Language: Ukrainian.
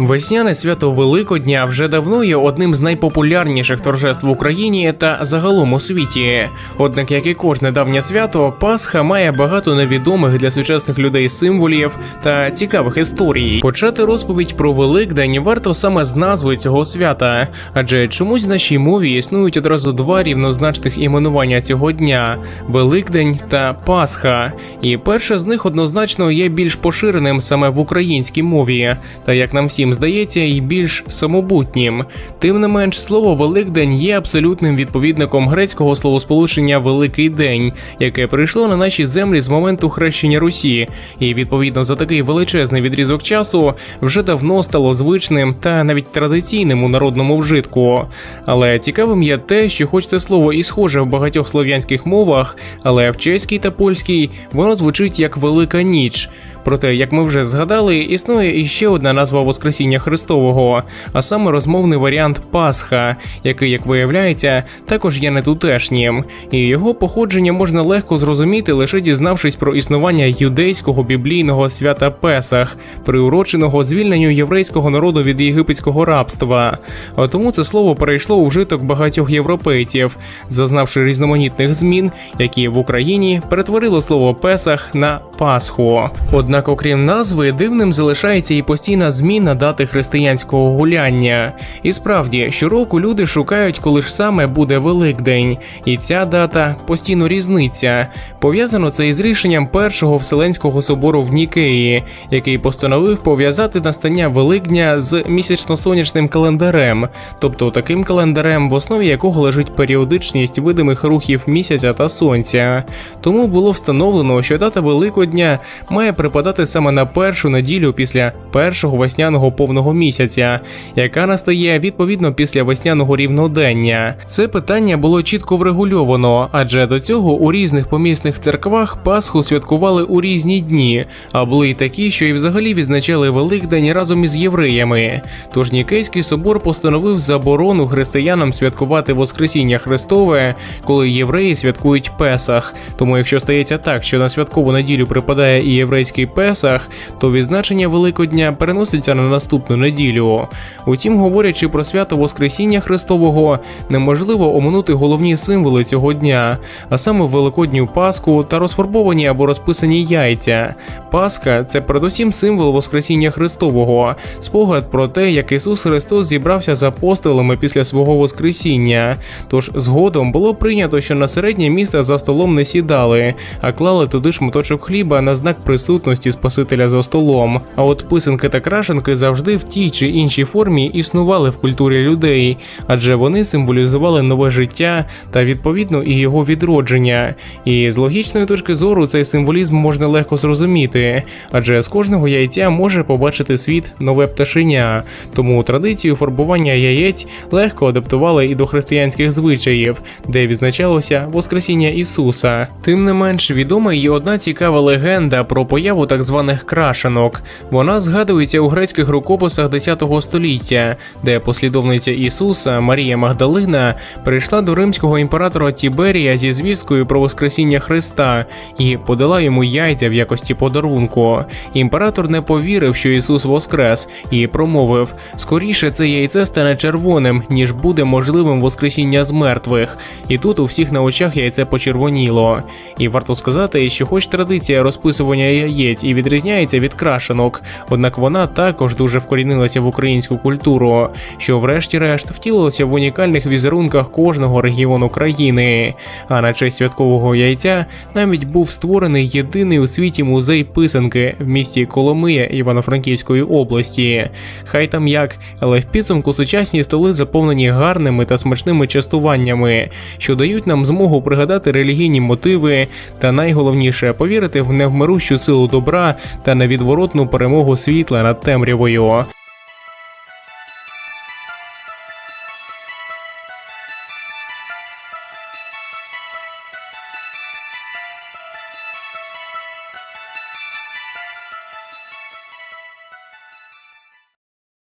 Весняне свято Великодня вже давно є одним з найпопулярніших торжеств в Україні та загалом у світі. Однак, як і кожне давнє свято, Пасха має багато невідомих для сучасних людей символів та цікавих історій. Почати розповідь про Великдень варто саме з назви цього свята, адже чомусь в нашій мові існують одразу два рівнозначних іменування цього дня: Великдень та Пасха. І перше з них однозначно є більш поширеним саме в українській мові, та як нам всім здається, і більш самобутнім. Тим не менш, слово Великдень є абсолютним відповідником грецького словосполучення Великий день, яке прийшло на наші землі з моменту хрещення Русі, і відповідно за такий величезний відрізок часу вже давно стало звичним та навіть традиційним у народному вжитку. Але цікавим є те, що хоч це слово і схоже в багатьох слов'янських мовах, але в чеській та польській воно звучить як Велика ніч. Проте, як ми вже згадали, існує іще одна назва Воскресіння Христового, а саме розмовний варіант Пасха, який, як виявляється, також є нетутешнім, і його походження можна легко зрозуміти, лише дізнавшись про існування юдейського біблійного свята Песах, приуроченого звільненню єврейського народу від єгипетського рабства. А тому це слово перейшло у вжиток багатьох європейців, зазнавши різноманітних змін, які в Україні перетворило слово Песах на Пасху. Однак, окрім назви, дивним залишається і постійна зміна дати християнського гуляння. І справді, щороку люди шукають, коли ж саме буде Великдень, і ця дата постійно різниця. Пов'язано це із рішенням першого Вселенського собору в Нікеї, який постановив пов'язати настання Великдня з місячно-сонячним календарем, тобто таким календарем, в основі якого лежить періодичність видимих рухів місяця та сонця. Тому було встановлено, що дата Великодня має припадати саме на першу неділю після першого весняного повного місяця, яка настає відповідно після весняного рівнодення. Це питання було чітко врегульовано, адже до цього у різних помісних церквах Пасху святкували у різні дні, а були й такі, що і взагалі відзначали Великдень разом із євреями. Тож Нікейський собор постановив заборону християнам святкувати Воскресіння Христове, коли євреї святкують Песах. Тому, якщо стається так, що на святкову неділю припадає і єврейський Песах, то відзначення Великодня переноситься на наступну неділю. Утім, говорячи про свято Воскресіння Христового, неможливо оминути головні символи цього дня, а саме Великодню Пасху та розфарбовані або розписані яйця. Пасха це передусім символ Воскресіння Христового, спогад про те, як Ісус Христос зібрався з апостолами після свого Воскресіння. Тож згодом було прийнято, що на середнє місце за столом не сідали, а клали туди шматочок хліба на знак присутності Спасителя за столом. А от писанки та крашенки завжди в тій чи іншій формі існували в культурі людей, адже вони символізували нове життя та відповідно і його відродження. І з логічної точки зору цей символізм можна легко зрозуміти, адже з кожного яйця може побачити світ нове пташеня. Тому традицію фарбування яєць легко адаптували і до християнських звичаїв, де відзначалося Воскресіння Ісуса. Тим не менш відома є одна цікава легенда про появу так званих крашенок. Вона згадується у грецьких рукописах X століття, де послідовниця Ісуса Марія Магдалина прийшла до римського імператора Тіберія зі звісткою про Воскресіння Христа і подала йому яйця в якості подарунку. Імператор не повірив, що Ісус воскрес, і промовив: скоріше це яйце стане червоним, ніж буде можливим Воскресіння з мертвих. І тут у всіх на очах яйце почервоніло. І варто сказати, що, хоч традиція розписування яєць і відрізняється від крашенок, однак вона також дуже вкорінилася в українську культуру, що, врешті-решт, втілилося в унікальних візерунках кожного регіону країни. А на честь святкового яйця навіть був створений єдиний у світі музей писанки в місті Коломия Івано-Франківської області. Хай там як, але в підсумку сучасні столи заповнені гарними та смачними частуваннями, що дають нам змогу пригадати релігійні мотиви та найголовніше повірити в невмирущу силу добра та невідворотну перемогу світла над темрявою.